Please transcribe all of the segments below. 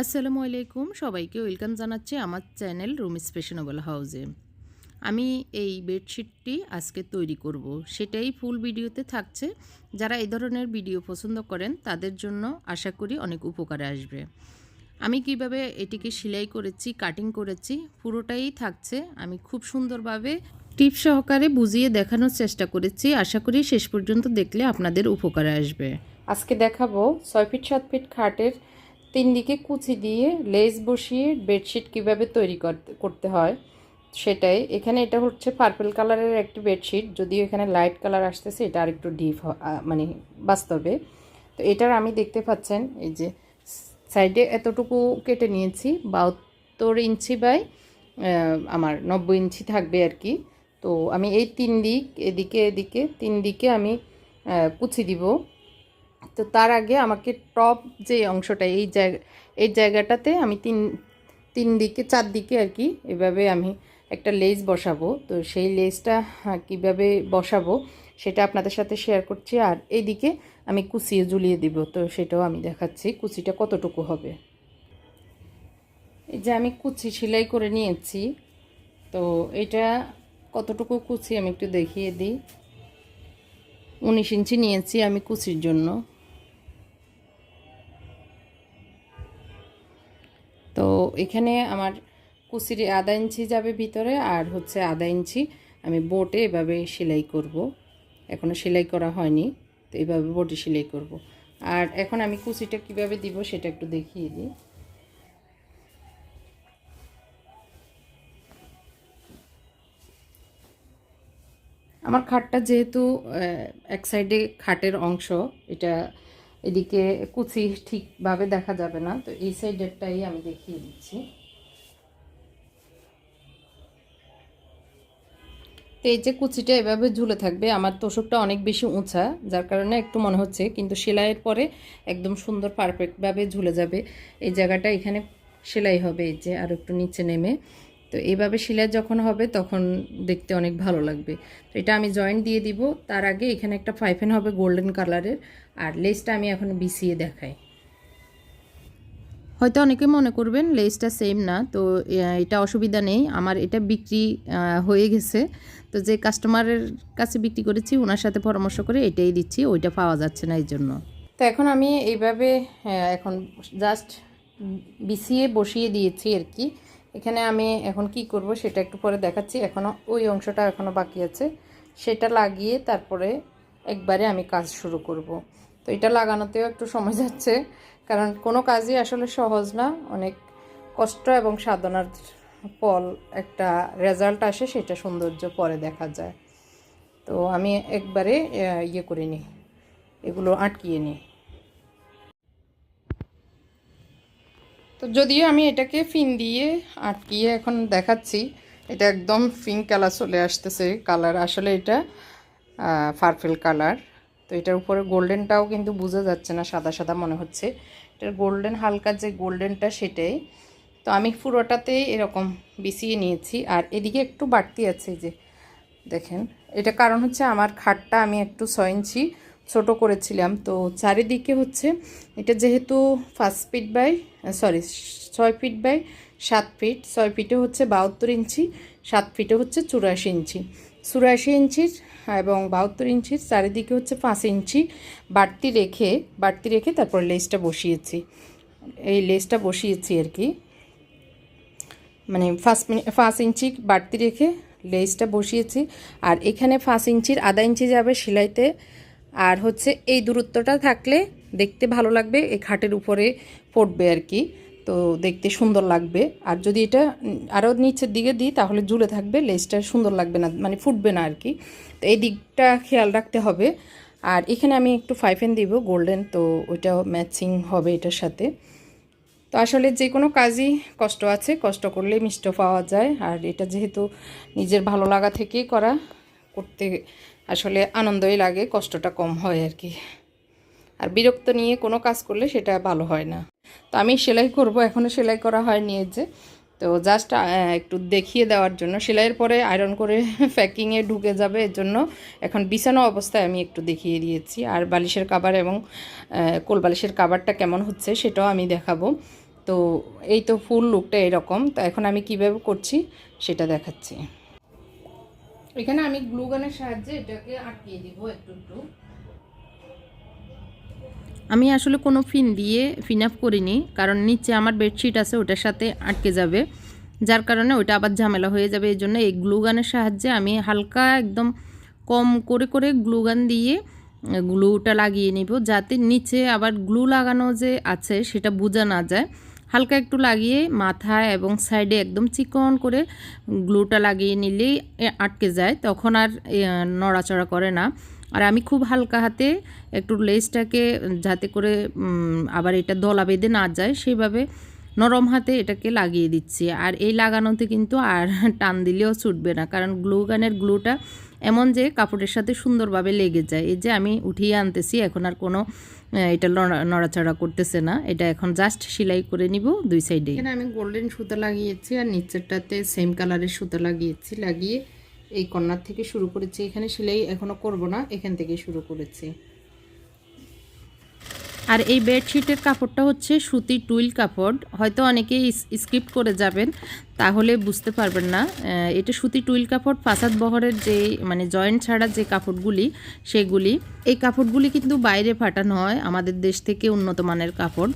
আসসালামু আলাইকুম। সবাইকে ওয়েলকাম জানাচ্ছি আমার চ্যানেল রুম স্পেশনেবল হাউসে। আমি এই বেডশিটটি আজকে তৈরি করব। সেটাই ফুল ভিডিওতে থাকছে। যারা এই ধরনের ভিডিও পছন্দ করেন, তাদের জন্য আশা করি অনেক উপকারে আসবে। আমি কীভাবে এটিকে সেলাই করেছি, কাটিং করেছি, পুরোটাই থাকছে। আমি খুব সুন্দরভাবে টিপ সহকারে বুঝিয়ে দেখানোর চেষ্টা করেছি। আশা করি শেষ পর্যন্ত দেখলে আপনাদের উপকারে আসবে। আজকে দেখাবো ছয় ফিট, সাত ফিট খাটের তিন দিকে কুচি দিয়ে, লেস বসিয়ে বেডশিট কীভাবে তৈরি করতে হয় সেটাই। এখানে এটা হচ্ছে পার্পল কালারের একটি বেডশিট যদিও এখানে লাইট কালার আসতেছে, এটা আর একটু ডিপ মানে বাস্তবে। তো এটার আমি দেখতে পাচ্ছেন, এই যে সাইডে এতটুকু কেটে নিয়েছি, বাহাত্তর ইঞ্চি বাই আমার নব্বই ইঞ্চি থাকবে আর কি। তো আমি এই তিন দিক এদিকে এদিকে তিন দিকে আমি কুচি দিব। তো তার আগে আমাকে টপ যে অংশটা, এই জায়গা এই জায়গাটাতে আমি তিন তিন দিকে, চার দিকে আর কি এভাবে আমি একটা লেস বসাবো। তো সেই লেসটা কীভাবে বসাবো সেটা আপনাদের সাথে শেয়ার করছি। আর এইদিকে আমি কুচিয়ে ঝুলিয়ে দিব, তো সেটাও আমি দেখাচ্ছি কুচিটা কতটুকু হবে। এই যে আমি কুচি সেলাই করে নিয়েছি, তো এটা কতটুকু কুচি আমি একটু দেখিয়ে দিই। উনিশ ইঞ্চি নিয়েছি আমি কুচির জন্য। এখানে আমার কুচির আধা ইঞ্চি যাবে ভিতরে আর হচ্ছে আধা ইঞ্চি আমি বোটে এভাবে সেলাই করব। এখনও সেলাই করা হয়নি, তো এইভাবে বোটে সেলাই করব। আর এখন আমি কুচিটা কীভাবে দিব সেটা একটু দেখিয়ে দিই। আমার খাটটা যেহেতু এক সাইডে খাটের অংশ, এটা এদিকে কুচি ঠিকভাবে দেখা যাবে না, তো এই সাইডেরটাই আমি দেখিয়ে দিচ্ছি। তো এই যে কুচিটা এভাবে ঝুলে থাকবে, আমার তোষকটা অনেক বেশি উঁচা, যার কারণে একটু মনে হচ্ছে, কিন্তু সেলাইয়ের পরে একদম সুন্দর পারফেক্টভাবে ঝুলে যাবে। এই জায়গাটা এখানে সেলাই হবে, এই যে আর একটু নিচে নেমে। তো এইভাবে সেলাই যখন হবে তখন দেখতে অনেক ভালো লাগবে। তো এটা আমি জয়েন্ট দিয়ে দিব। তার আগে এখানে একটা ফাইফেন হবে গোল্ডেন কালারের আর লেসটা আমি এখন বিছিয়ে দেখাই। হয়তো অনেকে মনে করবেন লেসটা সেম না। তো এটা অসুবিধা নেই। আমার এটা বিক্রি হয়ে গেছে। তো যে কাস্টমারের কাছে বিক্রি করেছি ওনার সাথে পরামর্শ করে এটাই দিচ্ছি। ওইটা পাওয়া যাচ্ছে না এই জন্য তো এখন আমি এইভাবে এখন জাস্ট বিছিয়ে বসিয়ে দিয়েছি আর কি। এখানে আমি এখন কি করব সেটা একটু পরে দেখাচ্ছি। এখনও ওই অংশটা এখনও বাকি আছে। সেটা লাগিয়ে তারপরে একবারে আমি কাজ শুরু করব। তো এটা লাগানোতেও একটু সময় যাচ্ছে, কারণ কোনো কাজই আসলে সহজ না। অনেক কষ্ট এবং সাধনার ফল একটা রেজাল্ট আসে, সেটা সৌন্দর্য পরে দেখা যায়। তো আমি একবারে ইয়ে করে নিই। এগুলো আটকিয়ে নিই। তো যদিও আমি এটাকে ফিন দিয়ে আটকিয়ে এখন দেখাচ্ছি, এটা একদম পিঙ্ক কালার চলে আসতেছে কালার। আসলে এটা পার্পেল কালার। তো এটার উপরে গোল্ডেনটাও কিন্তু বোঝা যাচ্ছে না, সাদা সাদা মনে হচ্ছে। এটার গোল্ডেন হালকা যে গোল্ডেনটা সেটাই। তো আমি পুরোটাতেই এরকম বিছিয়ে নিয়েছি। আর এদিকে একটু বাড়তি আছে যে, দেখেন। এটা কারণ হচ্ছে আমার খাটটা আমি একটু ছয় ইঞ্চি ছোটো করেছিলাম। তো চারিদিকে হচ্ছে, এটা যেহেতু ফার্স্ট ফিট বাই সরি ছয় ফিট বাই সাত ফিট ছয় ফিটে হচ্ছে বাহাত্তর ইঞ্চি, সাত ফিটে হচ্ছে চুরাশি ইঞ্চি। চুরাশি ইঞ্চির এবং বাহাত্তর ইঞ্চির চারিদিকে হচ্ছে পাঁচ ইঞ্চি বাড়তি রেখে বাড়তি রেখে তারপর লেসটা বসিয়েছি। এই লেসটা বসিয়েছি আর কি। মানে ফার্স্ট পাঁচ ইঞ্চি বাড়তি রেখে লেসটা বসিয়েছি। আর এখানে পাঁচ ইঞ্চির আধা ইঞ্চি যাবে সেলাইতে। আর হচ্ছে এই দূরত্বটা থাকলে দেখতে ভালো লাগবে, এই খাটের উপরে পড়বে আর কি। তো দেখতে সুন্দর লাগবে। আর যদি এটা আরও নিচের দিকে দিই, তাহলে ঝুলে থাকবে, লেসটা সুন্দর লাগবে না মানে ফুটবে না আর কি। তো এই দিকটা খেয়াল রাখতে হবে। আর এখানে আমি একটু ফাইফেন দিব গোল্ডেন তো ওইটাও ম্যাচিং হবে এটার সাথে। তো আসলে যে কোনো কাজই কষ্ট আছে, কষ্ট করলে মিষ্ট পাওয়া যায়। আর এটা যেহেতু নিজের ভালো লাগা থেকেই করা, করতে আসলে আনন্দই লাগে, কষ্টটা কম হয় আর কি। আর বিরক্ত নিয়ে কোনো কাজ করলে সেটা ভালো হয় না। তো আমি সেলাই করব এখনও সেলাই করা হয়নি যে। তো জাস্ট একটু দেখিয়ে দেওয়ার জন্য। সেলাইয়ের পরে আয়রন করে প্যাকিংয়ে ঢুকে যাবে, এর জন্য এখন বিছানো অবস্থায় আমি একটু দেখিয়ে দিয়েছি। আর বালিশের কাবার এবং কোল বালিশের কাবারটা কেমন হচ্ছে সেটাও আমি দেখাবো। তো এই তো ফুল লুকটা এরকম। তো এখন আমি কীভাবে করছি সেটা দেখাচ্ছি। এখানে আমি গ্লু গানের সাহায্যে এটাকে আটকিয়ে দিব একটু একটু। আমি আসলে কোনো ফিন দিয়ে ফিন আপ করিনি, কারণ নিচে আমার বেডশিট আছে, ওটার সাথে আটকে যাবে। যার কারণে ওটা আবার ঝামেলা হয়ে যাবে, এই জন্য এই গ্লু গানের সাহায্যে আমি হালকা একদম কম করে করে গ্লু গান দিয়ে গ্লুটা লাগিয়ে নিব, যাতে নিচে আবার গ্লু লাগানো যে আছে, সেটা বোঝা না যায়। হালকা একটু লাগিয়ে মাথায় এবং সাইডে একদম চিকন করে গ্লুটা লাগিয়ে নিলেই আটকে যায়, তখন আর নড়াচড়া করে না। আর আমি খুব হালকা হাতে একটু লেসটাকে যাতে করে আবার এটা দলা বেঁধে না যায়, সেভাবে নরম হাতে এটাকে লাগিয়ে দিচ্ছি। আর এই লাগানোতে কিন্তু আর টান দিলেও ছুটবে না, কারণ গ্লু গানের গ্লুটা এমন যে কাপড়ের সাথে সুন্দরভাবে লেগে যায়। এই যে আমি উঠিয়ে আনতেছি, এখন আর কোনো এটা নড়া- নড়াচড়া করতেছে না। এটা এখন জাস্ট সেলাই করে নিব দুই সাইডে। এখানে আমি গোল্ডেন সুতা লাগিয়েছি, আর নিচেরটাতে সেম কালারের সুতা লাগিয়েছি, লাগিয়ে এই কর্নার থেকে শুরু করেছি। এখানে সেলাই এখনও করব না এখান থেকে শুরু করেছি। আর এই বেডশিটের কাপড়টা হচ্ছে সুতির টুইল কাপড়। হয়তো অনেকেই স্কিপ করে যাবেন, তাহলে বুঝতে পারবেন না। এটা সুতি টুইল কাপড়, ফাসাদ বহরের যে মানে জয়েন্ট ছাড়া যে কাপড়গুলি, সেগুলি। এই কাপড়গুলি কিন্তু বাইরে ফাটানো হয় আমাদের দেশ থেকে উন্নত মানের কাপড়।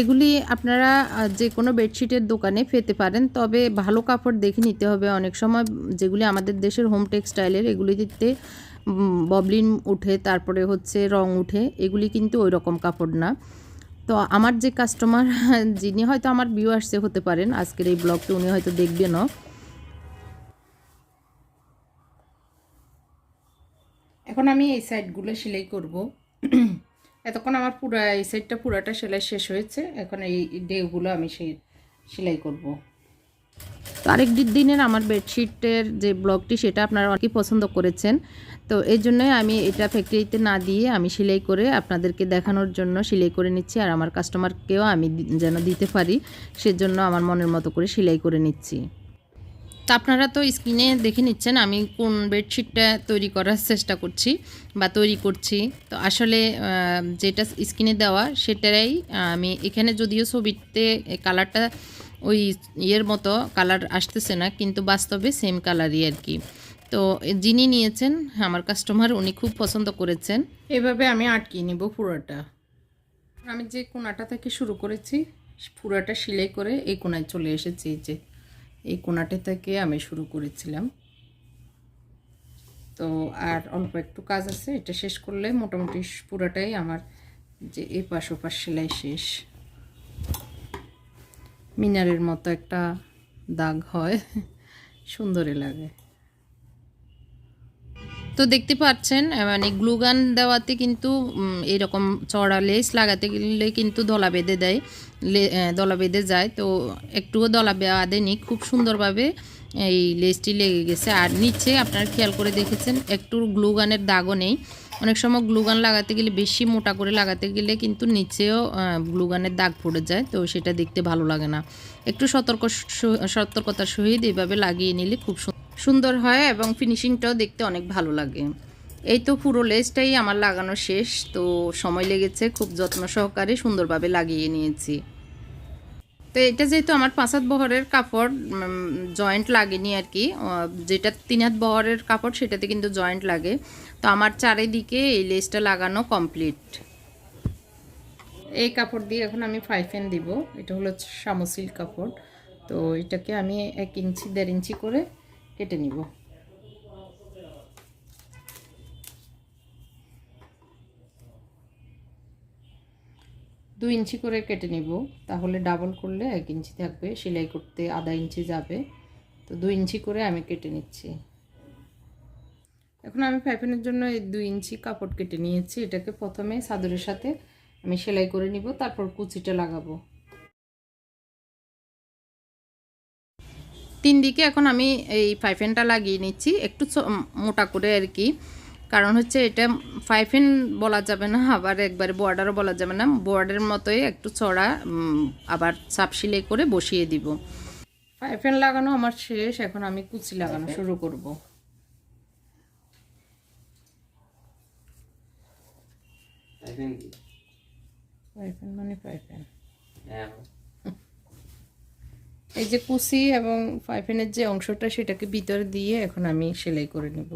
এগুলি আপনারা যে কোনো বেডশিটের দোকানে পেতে পারেন, তবে ভালো কাপড় দেখে নিতে হবে। অনেক সময় যেগুলি আমাদের দেশের হোম টেক্সটাইলের এগুলিতে ববলিন উঠে তারপরে হচ্ছে রং উঠে এগুলি কিন্তু ওই রকম কাপড় না। তো আমার যে কাস্টমার যিনি হয়তো আমার ভিউ আসছে হতে পারেন আজকের এই ব্লগটা উনি হয়তো দেখবেনও। এখন আমি এই সাইডগুলো সেলাই করব। এতক্ষণ আমার পুরো এই সাইডটা পুরাটা সেলাই শেষ হয়েছে। এখন এই ডেগুলো আমি সেলাই করব। তো আরেক দি- দিনের আমার বেডশিটের যে ব্লগটি সেটা আপনারা অনেকেই পছন্দ করেছেন। তো এই জন্যই আমি এটা ফ্যাক্টরিতে না দিয়ে আমি সেলাই করে আপনাদেরকে দেখানোর জন্য সেলাই করে নিচ্ছি আর আমার কাস্টমারকেও আমি যেন দিতে পারি, সেজন্য আমার মনের মতো করে সেলাই করে নিচ্ছি। তো আপনারা তো স্ক্রিনে দেখে নিচ্ছেন, আমি কোন বেডশিটটা তৈরি করার চেষ্টা করছি বা তৈরি করছি। তো আসলে যেটা স্ক্রিনে দেওয়া সেটাই, আমি এখানে যদিও ছবিতে কালারটা ওই ইয়ের মতো কালার আসতেছে না, কিন্তু বাস্তবে সেম কালারই আর কি। তো যিনি নিয়েছেন আমার কাস্টমার উনি খুব পছন্দ করেছেন। এভাবে আমি আটকিয়ে নিব পুরোটা। আমি যে কোনাটা থেকে শুরু করেছি, পুরোটা সেলাই করে এই কোনায় চলে এসেছি যে, এই কোনাটা থেকে আমি শুরু করেছিলাম। তো আর অল্প একটু কাজ আছে, এটা শেষ করলে মোটামুটি পুরোটাই আমার যে এই পাশ ওপাশ সেলাই শেষ। মিনারের মতো একটা দাগ হয়, সুন্দরই লাগে। তো দেখতে পাচ্ছেন মানে গ্লুগান দেওয়াতে কিন্তু এরকম চড়া লেস লাগাতে গেলে কিন্তু দলা বেঁধে দেয় দলা বেঁধে যায়। তো একটুও দলা বেঁধেনি খুব সুন্দরভাবে এই লেসটি লেগে গেছে। আর নিচে আপনারা খেয়াল করে দেখেছেন, একটু গ্লুগানের দাগও নেই। অনেক সময় গ্লুগান লাগাতে গেলে, বেশি মোটা করে লাগাতে গেলে কিন্তু নিচেও গ্লুগানের দাগ পড়ে যায়। তো সেটা দেখতে ভালো লাগে না। একটু সতর্ক সতর্কতার সহিত এভাবে লাগিয়ে নিলে খুব সুন্দর হয় এবং ফিনিশিংটাও দেখতে অনেক ভালো লাগে। এই তো পুরো লেসটাই আমার লাগানো শেষ, তো সময় লেগেছে, খুব যত্ন সহকারে সুন্দরভাবে লাগিয়ে নিয়েছি। তো এটা যেহেতু আমার পাঁচ হাত বহরের কাপড় জয়েন্ট লাগেনি আর কি যেটা তিন হাত বহরের কাপড় সেটাতে কিন্তু জয়েন্ট লাগে। তো আমার চারিদিকে এই লেসটা লাগানো কমপ্লিট এই কাপড় দিয়ে এখন আমি ফাইভ এন দিব, এটা হলো সামসিল কাপড়। তো এটাকে আমি এক ইঞ্চি, দেড় ইঞ্চি করে কেটে নিব। দু ইঞ্চি করে কেটে নিব। তাহলে ডাবল করলে এক ইঞ্চি থাকবে, সেলাই করতে আধা ইঞ্চি যাবে। তো দু ইঞ্চি করে আমি কেটে নিচ্ছি। এখন আমি ফাইফেনের জন্য এই দুই ইঞ্চি কাপড় কেটে নিয়েছি। এটাকে প্রথমে চাদরের সাথে আমি সেলাই করে নিব, তারপর কুচিটা লাগাবো। তিন দিকে এখন আমি এই ফাইফেনটা লাগিয়ে নিচ্ছি। একটু মোটা করে আর কি। কারণ হচ্ছে এটা ফাইফেন বলা যাবে না আবার একবারে বর্ডারও বলা যাবে না। বর্ডারের মতোই একটু চড়া উম, আবার চাপ সিলাই করে বসিয়ে দিব। ফাইফেন লাগানো আমার শেষ এখন আমি কুচি লাগানো শুরু করব। I think ফাইফেন মানে ফাইফেন yeah. এই যে কুচি এবং পাইপিনের যে অংশটা সেটাকে ভিতরে দিয়ে এখন আমি সেলাই করে নেব।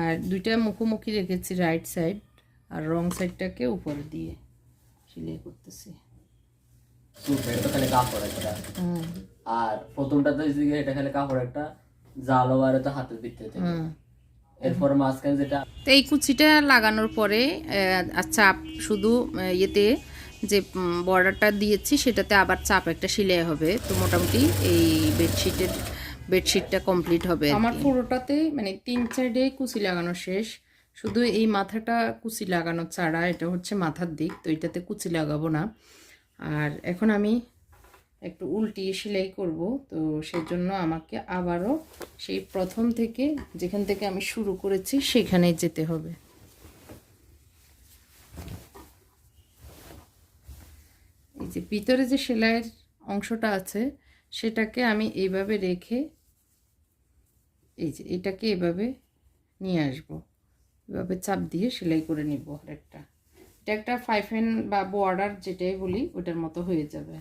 আর দুইটা মুখোমুখি রেখেছি রাইট সাইড আর রং সাইডটাকে উপরে দিয়ে সেলাই করতেছি। আর প্রথমটা তো এটা খালি কাপড় একটা জালো আর তো হাতের ভিতরে এরপর মাঝখানে যেটা তো এই কুচিটা লাগানোর পরে চাপ শুধু ইয়েতে যে বর্ডারটা দিয়েছি সেটাতে আবার চাপ একটা সিলাই হবে। তো মোটামুটি এই বেডশিটের বেডশিটটা কমপ্লিট হবে আমার পুরোটাতে মানে তিন সাইডে কুচি লাগানো শেষ। শুধু এই মাথাটা কুচি লাগানো ছাড়া এটা হচ্ছে মাথার দিক তো এটাতে কুচি লাগাবো না। আর এখন আমি একটু উল্টিয়ে সেলাই করব তো সেজন্য আমাকে আবারও সেই প্রথম থেকে যেখান থেকে আমি শুরু করেছি সেখানে যেতে হবে। যে ভিতরে যে সেলাইয়ের অংশটা আছে, সেটাকে আমি এইভাবে রেখে এই যে এটাকে এভাবে নিয়ে আসব। এভাবে চাপ দিয়ে সেলাই করে নিব আরেকটা। এটা একটা ফাইভ হ্যান বা বর্ডার যেটাই বলি, ওটার মতো হয়ে যাবে।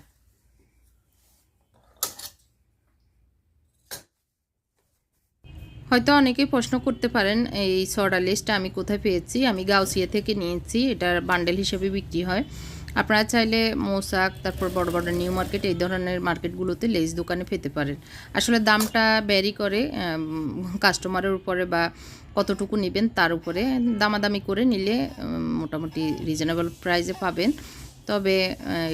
হয়তো অনেকেই প্রশ্ন করতে পারেন, এই সর্ডা লেসটা আমি কোথায় পেয়েছি? আমি গাউসিয়া থেকে নিয়েছি, এটার বান্ডেল হিসেবে বিক্রি হয়। আপনারা চাইলে মোসাক তারপর বড় বড় নিউ মার্কেট এই ধরনের মার্কেটগুলোতে লেস দোকানে পেতে পারেন। আসলে দামটা ব্যারি করে কাস্টমারের উপরে বা কতটুকু নেবেন তার উপরে দামাদামি করে নিলে মোটামুটি রিজনেবল প্রাইসে পাবেন। তবে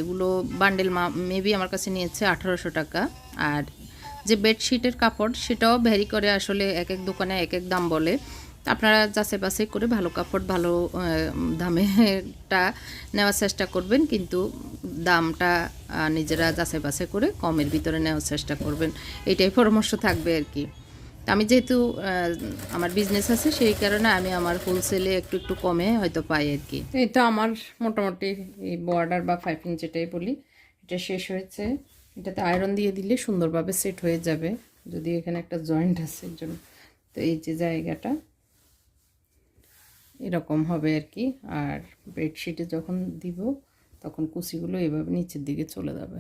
এগুলো বান্ডেল মেবি আমার কাছে নিয়েছে আঠারোশো টাকা। আর যে বেডশিটের কাপড়, সেটাও ভ্যারি করে আসলে এক এক দোকানে এক এক দাম বলে। আপনারা যাচাই বাছাই করে ভালো কাপড়, ভালো দামেটা নেওয়ার চেষ্টা করবেন, কিন্তু দামটা নিজেরা যাচাই বাছাই করে কমের ভিতরে নেওয়ার চেষ্টা করবেন। এটাই পরামর্শ থাকবে আর কি। আমি যেহেতু আমার বিজনেস আছে, সেই কারণে আমি আমার হোলসেলে একটু একটু কমে হয়তো পাই আর কি। এটা আমার মোটামুটি এই বর্ডার বা ইঞ্চ যেটাই বলি, এটা শেষ হয়েছে। এটাতে আয়রন দিয়ে দিলে সুন্দরভাবে সেট হয়ে যাবে, যদি এখানে একটা জয়েন্ট আছে এর জন্য। তো এই যে জায়গাটা এরকম হবে আর কি। আর বেডশিটে যখন দিব, তখন কুচিগুলো এভাবে নিচের দিকে চলে যাবে।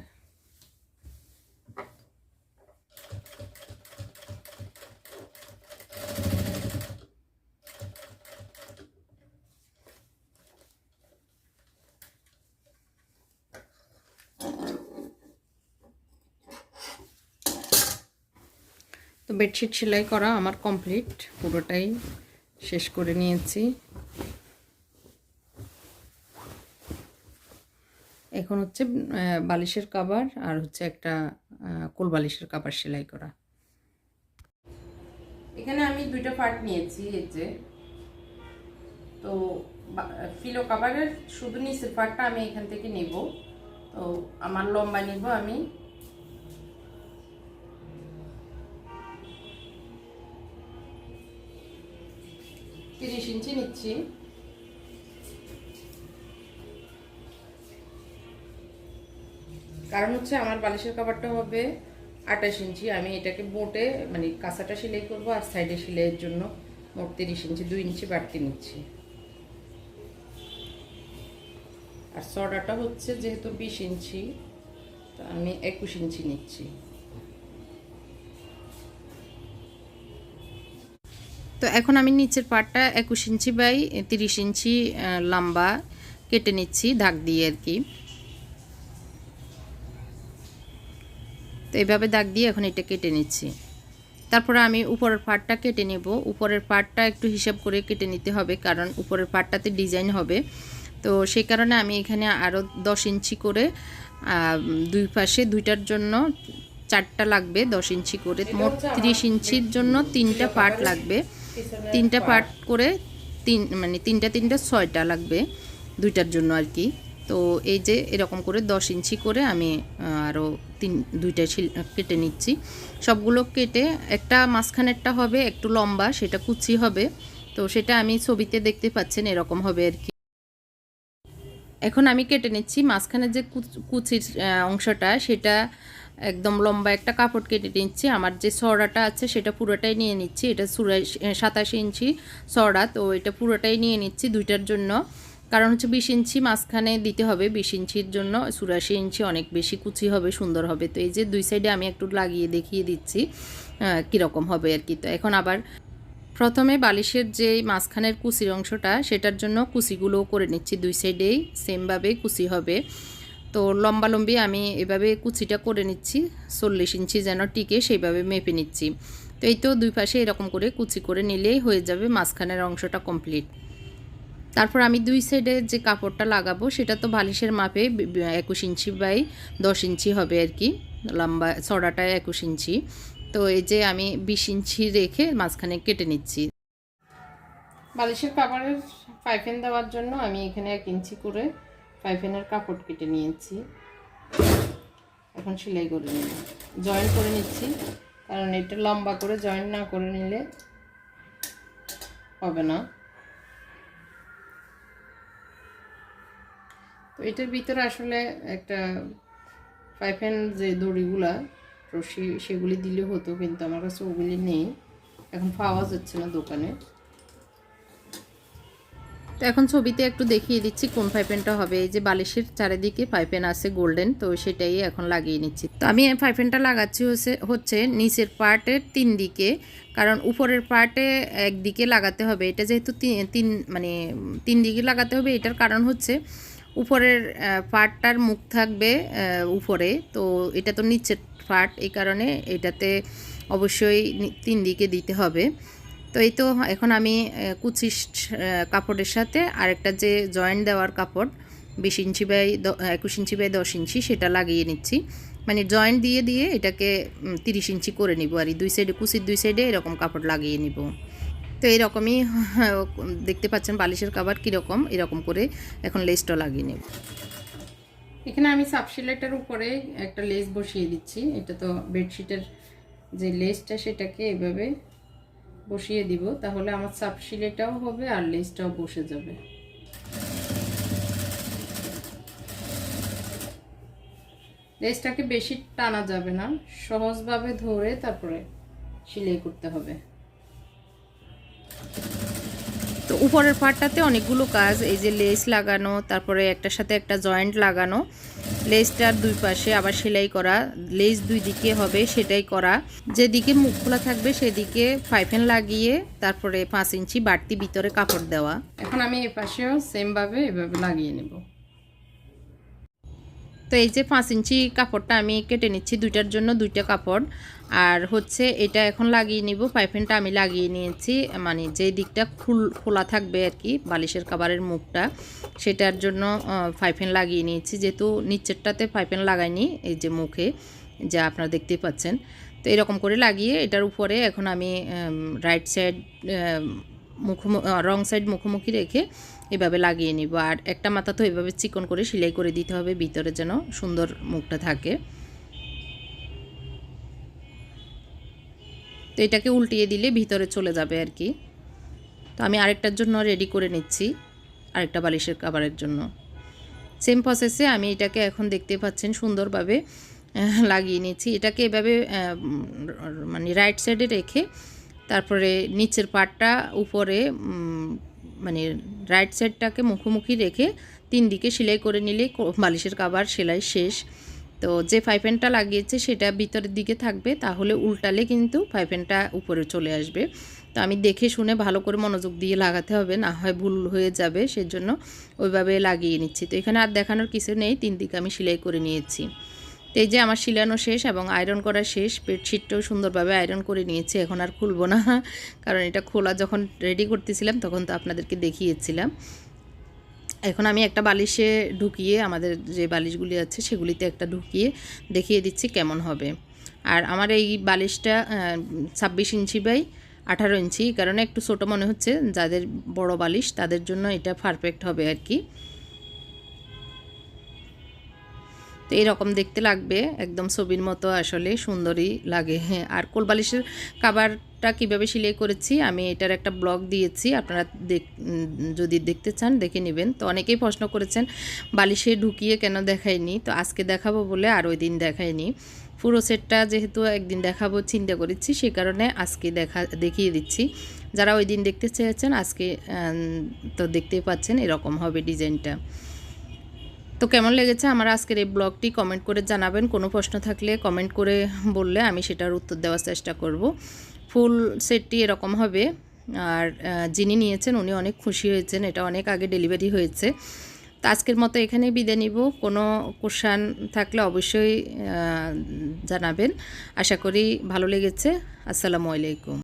তো বেডশিট সেলাই করা আমার কমপ্লিট, পুরোটাই শেষ করে নিয়েছি। এখন হচ্ছে বালিশের কাবার আর হচ্ছে একটা কোল বালিশের কাবার সেলাই করা। এখানে আমি দুইটা পার্ট নিয়েছি, এই যে। তো ফিলো কাভারের শুধু নিচের পার্টটা আমি এখান থেকে নেব। তো, আমার লম্বা নিব আমি। তিরিশ ইঞ্চি নিচ্ছি। কারণ হচ্ছে আমার বালিশের কাপড়টা হবে আঠাশ ইঞ্চি। আমি এটাকে বোটে মানে কাঁচাটা সেলাই করব আর সাইডে সেলাইয়ের জন্য মোট তিরিশ ইঞ্চি, দুই ইঞ্চি বাড়তি নিচ্ছি। আর সডাটা হচ্ছে যেহেতু বিশ ইঞ্চি, তো আমি একুশ ইঞ্চি নিচ্ছি। তো এখন আমি নিচের পাটটা একুশ ইঞ্চি বাই তিরিশ ইঞ্চি লম্বা কেটে নিচ্ছি দাগ দিয়ে আর কি। তো এইভাবে দাগ দিয়ে এখন এটা কেটে নিচ্ছি। তারপরে আমি উপরের পার্টটা কেটে নেব। উপরের পার্টটা একটু হিসাব করে কেটে নিতে হবে, কারণ উপরের পার্টটাতে ডিজাইন হবে। তো সেই কারণে আমি এখানে আরও দশ ইঞ্চি করে দুই পাশে দুইটার জন্য চারটা লাগবে দশ ইঞ্চি করে। মোট তিরিশ ইঞ্চির জন্য তিনটা পার্ট লাগবে। তিনটা পার্ট করে তিন মানে তিনটা তিনটা ছয়টা লাগবে দুইটার জন্য আর কি। তো এই যে এরকম করে দশ ইঞ্চি করে আমি আরও তিন, দুইটা কেটে নিচ্ছি। সবগুলো কেটে একটা মাঝখানেরটা হবে একটু লম্বা, সেটা কুচি হবে। তো সেটা আমি ছবিতে দেখতে পাচ্ছেন এরকম হবে আর কি। এখন আমি কেটে নিচ্ছি মাঝখানে যে কুচ- কুচির অংশটা সেটা একদম লম্বা একটা কাপড় কেটে নিচ্ছি। আমার যে সরাটা আছে সেটা পুরোটাই নিয়ে নিচ্ছি। এটা চুরাশি সাতাশি ইঞ্চি সরা, তো এটা পুরোটাই নিয়ে নিচ্ছি দুইটার জন্য। কারণ হচ্ছে বিশ ইঞ্চি মাঝখানে দিতে হবে, বিশ ইঞ্চির জন্য চুরাশি ইঞ্চি অনেক বেশি কুচি হবে, সুন্দর হবে। তো এই যে দুই সাইডে আমি একটু লাগিয়ে দেখিয়ে দিচ্ছি কীরকম হবে আর কি। তো এখন আবার প্রথমে বালিশের যে মাঝখানের কুচির অংশটা, সেটার জন্য কুচিগুলোও করে নিচ্ছি দুই সাইডেই সেমভাবে কুচি হবে। তো লম্বালম্বি আমি এভাবে কুচিটা করে নিচ্ছি, চল্লিশ ইঞ্চি যেন টিকে সেইভাবে মেপে নিচ্ছি। তো এই তো দুই পাশে এরকম করে কুচি করে নিলেই হয়ে যাবে মাঝখানের অংশটা কমপ্লিট তারপর আমি দুই সাইডে যে কাপড়টা লাগাবো, সেটা তো বালিশের মাপে একুশ ইঞ্চি বাই দশ ইঞ্চি হবে আর কি, লম্বা ছড়াটা একুশ ইঞ্চি। তো এই যে আমি বিশ ইঞ্চি রেখে মাঝখানে কেটে নিচ্ছি। বালিশের কাপড়ের পাইফেন দেওয়ার জন্য আমি এখানে এক ইঞ্চি করে পাইফেনের কাপড় কেটে নিয়েছি। এখন সেলাই করে নিব। জয়েন করে নিচ্ছি, কারণ এটা লম্বা করে জয়েন না করে নিলে হবে না। এটার ভিতরে আসলে একটা পাইপেন যে দড়িগুলা রশি সেগুলি দিলে হতো, কিন্তু আমার কাছে ওগুলি নেই। এখন পাওয়া যাচ্ছে না দোকানে। তো এখন ছবিতে একটু দেখিয়ে দিচ্ছি কোন পাইপেনটা হবে। এই যে বালিশের চারিদিকে পাইপেন আছে গোল্ডেন তো সেটাই এখন লাগিয়ে নিচ্ছি। তো আমি পাইপেনটা লাগাচ্ছি হচ্ছে হচ্ছে নিচের পার্টের তিন দিকে, কারণ উপরের পার্টে একদিকে লাগাতে হবে। এটা যেহেতু তিন মানে তিন দিকে লাগাতে হবে, এটার কারণ হচ্ছে উপরের পার্টটার মুখ থাকবে উপরে। তো এটা তো নিচের পার্ট এই কারণে এটাতে অবশ্যই তিন দিকে দিতে হবে। তো এই তো এখন আমি আহ, কুচি কাপড়ের সাথে আরেকটা যে জয়েন্ট দেওয়ার কাপড় বিশ ইঞ্চি বাই একুশ ইঞ্চি বাই দশ ইঞ্চি সেটা লাগিয়ে নিচ্ছি। মানে জয়েন্ট দিয়ে দিয়ে এটাকে তিরিশ ইঞ্চি করে নিব আর দুই সাইডে কুচির দুই সাইডে এরকম কাপড় লাগিয়ে নিব। তো এরকমই, দেখতে পাচ্ছেন বালিশের কাবার কীরকম, এরকম করে এখন লেসটা লাগিয়ে নেব। এখানে আমি সাবশিলেটের উপরে একটা লেস বসিয়ে দিচ্ছি। এটা তো বেডশিটের যে লেসটা সেটাকে এভাবে বসিয়ে দিব। তাহলে আমার সাবশিলেটাও হবে আর লেসটাও বসে যাবে। লেসটাকে বেশি টানা যাবে না। সহজভাবে ধরে তারপরে সেলাই করতে হবে। তো উপরের পার্টটাতে অনেকগুলো কাজ, এই যে লেস লাগানো, তারপরে একটার সাথে একটা জয়েন্ট লাগানো। লেসটার দুই পাশে আবার সেলাই করা, লেস দুই দিকে হবে সেটাই করা। যেদিকে মুখ খোলা থাকবে সেদিকে ফাইফেন লাগিয়ে তারপরে পাঁচ ইঞ্চি বাড়তি ভিতরে কাপড় দেওয়া। এখন আমি এই পাশেও সেমভাবে এভাবে লাগিয়ে নেব। তো এই যে পাঁচ ইঞ্চি কাপড়টা আমি কেটে নিচ্ছি দুইটার জন্য দুইটা কাপড়। আর হচ্ছে এটা এখন লাগিয়ে নিব, পাইপেনটা আমি লাগিয়ে নিয়েছি মানে যে দিকটা খুল, খোলা থাকবে আর কি, বালিশের কাবারের মুখটা, সেটার জন্য পাইপেন লাগিয়ে নিয়েছি। যেহেতু নিচেরটাতে পাইপেন লাগাইনি, এই যে মুখে, যা আপনারা দেখতেই পাচ্ছেন। তো এরকম করে লাগিয়ে এটার উপরে এখন আমি রাইট সাইড মুখোমুখি, রং সাইড মুখোমুখি রেখে এভাবে লাগিয়ে নিব। আর একটা মাথা তো এভাবে চিকন করে সেলাই করে দিতে হবে, ভিতরে যেন সুন্দর মুখটা থাকে। তো এটাকে উল্টিয়ে দিলে ভিতরে চলে যাবে আর কি। তো আমি আরেকটার জন্য রেডি করে নিচ্ছি, আরেকটা বালিশের কাবারের জন্য। সেম প্রসেসে আমি এটাকে এখন দেখতে পাচ্ছেন সুন্দরভাবে লাগিয়ে নিয়েছি এটাকে এভাবে মানে রাইট সাইডে রেখে তারপরে নিচের পাটটা উপরে মানে রাইট সাইডটাকে মুখোমুখি রেখে তিন দিকে সেলাই করে নিলে বালিশের কাবার সেলাই শেষ। তো যে পাইপেনটা লাগিয়েছে সেটা ভিতরের দিকে থাকবে, তাহলে উল্টালে কিন্তু পাইপেনটা উপরে চলে আসবে। তো আমি দেখে শুনে ভালো করে মনোযোগ দিয়ে লাগাতে হবে, না হয় ভুল হয়ে যাবে, সেজন্য ওইভাবে লাগিয়ে নিচ্ছি। তো এখানে আর দেখানোর কিছু নেই, তিন দিকে আমি সেলাই করে নিয়েছি। তো এই যে আমার শিলানো শেষ এবং আয়রন করা শেষ। বেডশিটটাও সুন্দরভাবে আয়রন করে নিয়েছি, এখন আর খুলবো না। কারণ এটা খোলা যখন রেডি করতেছিলাম, তখন তো আপনাদেরকে দেখিয়েছিলাম। এখন আমি একটা বালিশে ঢুকিয়ে, আমাদের যে বালিশগুলি আছে, সেগুলিতে একটা ঢুকিয়ে দেখিয়ে দিচ্ছি কেমন হবে। আর আমার এই বালিশটা ছাব্বিশ ইঞ্চি বাই আঠারো ইঞ্চি কারণে একটু ছোটো মনে হচ্ছে। যাদের বড় বালিশ, তাদের জন্য এটা পারফেক্ট হবে আর কি। তো এরকম দেখতে লাগবে। একদম ছবির মতো আসলে সুন্দরই লাগে। হ্যাঁ আর কোলবালিশের কাবারটা কীভাবে সেলাই করেছি, আমি এটার একটা ব্লগ দিয়েছি, আপনারা দেখ যদি দেখতে চান দেখে নেবেন। তো অনেকেই প্রশ্ন করেছেন, বালিশে ঢুকিয়ে কেন দেখায়নি? তো আজকে দেখাবো বলে আর ওই দিন দেখায়নি। পুরো সেটটা যেহেতু একদিন দেখাবো, চিন্তা করেছি সেই কারণে আজকে দেখা, দেখিয়ে দিচ্ছি। যারা ওই দিন দেখতে চেয়েছেন, আজকে তো দেখতেই পাচ্ছেন এরকম হবে ডিজাইনটা। তো কেমন লেগেছে আমার আজকের এই ব্লগটি? কমেন্ট করে জানাবেন। কোনো প্রশ্ন থাকলে কমেন্ট করে বললে আমি সেটার উত্তর দেওয়ার চেষ্টা করব। ফুল সেটটি এরকম হবে। আর যিনি নিয়েছেন উনি অনেক খুশি হয়েছেন। এটা অনেক আগে ডেলিভারি হয়েছে। তো আজকের মতো এখানেই বিদায় নিব। কোনো কোশ্চান থাকলে অবশ্যই জানাবেন। আশা করি ভালো লেগেছে। আসসালামু আলাইকুম।